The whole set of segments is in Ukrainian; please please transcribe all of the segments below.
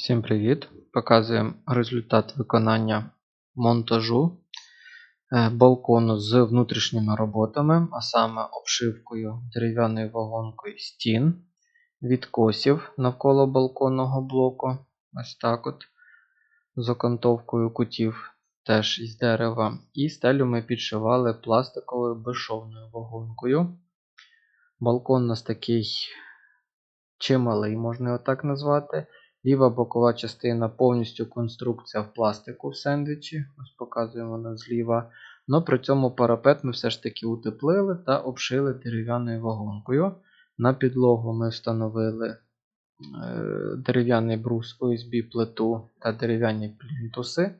Всім привіт! Показуємо результат виконання монтажу е, балкону з внутрішніми роботами, а саме обшивкою дерев'яною вагонкою стін, відкосів навколо балконного блоку. Ось так от, з окантовкою кутів теж із дерева. І стелю ми підшивали пластиковою безшовною вагонкою. Балкон у нас такий чималий, можна його так назвати. Ліва бокова частина повністю конструкція в пластику в сендвічі. Ось показуємо вона зліва. Но при цьому парапет ми все ж таки утеплили та обшили дерев'яною вагонкою. На підлогу ми встановили е, дерев'яний брус OSB плиту та дерев'яні плінтуси.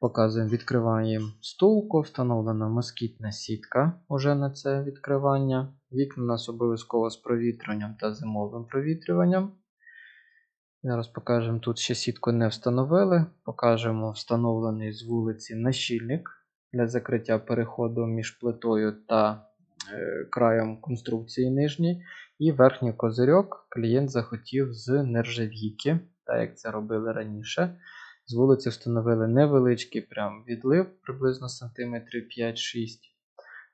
Показуємо, відкриваємо стулку, встановлена москітна сітка уже на це відкривання. Вікна у нас обов'язково з провітрюванням та зимовим провітрюванням. Зараз покажемо, тут ще сітку не встановили. Покажемо встановлений з вулиці нащільник для закриття переходу між плитою та е, краєм конструкції нижній. І верхній козирьок клієнт захотів з нержавійки, так як це робили раніше. З вулиці встановили невеличкий прям відлив, приблизно сантиметрів 5-6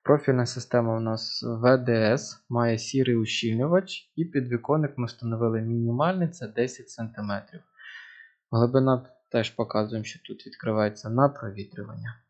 Профільна система у нас VDS, має сірий ущільнювач, і підвіконник ми встановили мінімальний це 10 см. Глибина теж показуємо, що тут відкривається на провітрювання.